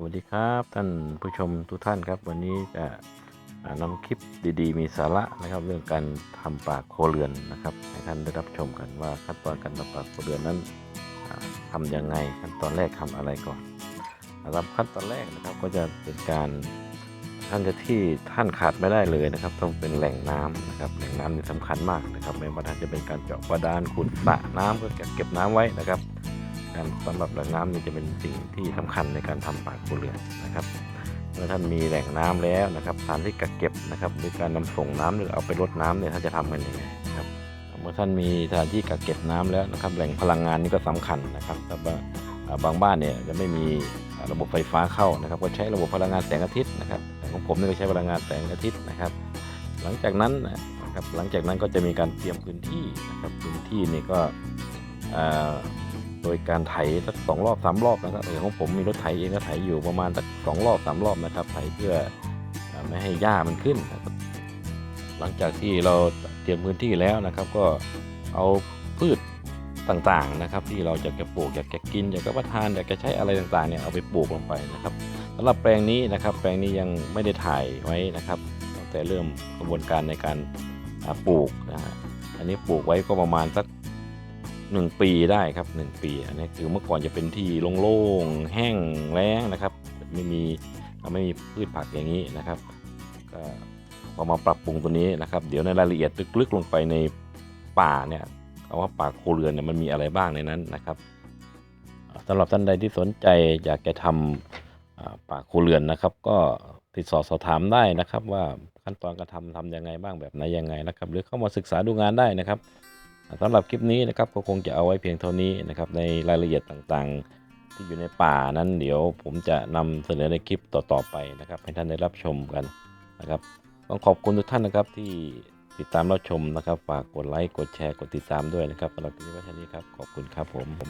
สวัสดีครับท่านผู้ชมทุกท่านครับวันนี้จะนำคลิปดีๆ มีสาระนะครับ เรื่องการทำปากโคเรือนนะครับให้ท่านได้รับชมกันว่าขั้นตอนการทำปากโคเรือนนั้นอ่าทำยังไงขั้นตอนแรกทำอะไรก่อนสำหรับขั้นตอนแรกนะครับก็จะเป็นการท่านจะที่ท่านขาดไม่ได้เลยนะครับ ต้องเป็นแหล่งน้ำนะครับแหล่งน้ำนี่สำคัญมากนะครับไม่ว่าท่านจะเป็นการเจาะบาดาลขุดสระน้ำเพื่อเก็บน้ำไว้นะครับ การสำหรับแหล่งน้ำนี่จะเป็นสิ่งที่สำคัญในการทำปากครัวเรือนนะครับเมื่อท่านมีแหล่งน้ำแล้วนะครับสถานที่กักเก็บนะครับหรือการนำส่งน้ำหรือเอาไปรดน้ำเนี่ยท่านจะทำกันยังไงครับเมื่อท่านมีสถานที่กักเก็บน้ำแล้วนะครับ แหล่งพลังงานนี่ก็สำคัญนะครับ แต่ว่าบางบ้านเนี่ยจะไม่มีระบบไฟฟ้าเข้านะครับ ก็ใช้ระบบพลังงานแสงอาทิตย์นะครับของผมนี่ก็ใช้พลังงานแสงอาทิตย์นะครับ หลังจากนั้นนะครับหลังจากนั้นก็จะมีการเตรียมพื้นที่นะครับพื้นที่นี่ก็อ่า ดยการไถสักสองรอบสามรอบนะครับอย่างของผมมีรถไถเองก็ไถอยู่ประมาณสักสองรอบสามรอบนะครับไถเพื่อไม่ให้หญ้ามันขึ้นนะครับหลังจากที่เราเตรียมพื้นที่แล้วนะครับ ก็เอาพืชต่างๆนะครับ ที่เราจะจะปลูกอยากจะกินอยากจะรับประทานอยากจะใช้อะไรต่างๆเนี่ยเอาไปปลูกลงไปนะครับสำหรับแปลงนี้นะครับ แปลงนี้ยังไม่ได้ถ่ายไว้นะครับตั้งแต่เริ่มกระบวนการในการปลูกนะฮะอันนี้ปลูกไว้ก็ประมาณสัก หนึ่งปีได้ครับหนึ่งปีอันนี้คือเมื่อก่อนจะเป็นที่โล่งๆแห้งแล้งนะครับ ไม่มีไม่มีพืชผักอย่างนี้นะครับก็พอมาปรับปรุงตัวนี้นะครับ เดี๋ยวในรายละเอียดลึกๆลงไปในป่าเนี่ยเอาว่าป่าโคเรือนเนี่ยมันมีอะไรบ้างในนั้นนะครับสำหรับท่านใดที่สนใจอยากจะทำป่าโคเรือนนะครับ ก็ติดต่อสอบถามได้นะครับ ว่าขั้นตอนการทำทำยังไงบ้างแบบไหนยังไงนะครับ หรือเข้ามาศึกษาดูงานได้นะครับ สำหรับคลิปนี้นะครับก็คงจะเอาไว้เพียงเท่านี้นะครับในรายละเอียดต่างๆ ที่อยู่ในป่านั้นเดี๋ยวผมจะนำเสนอในคลิปต่อๆไปนะครับให้ท่านได้รับชมกันนะครับต้องขอบคุณทุกท่านนะครับที่ติดตามรับชมนะครับ ฝากกดไลค์กดแชร์กดติดตามด้วยนะครับสำหรับคลิปนี้ไว้เท่านี้ครับขอบคุณครับผม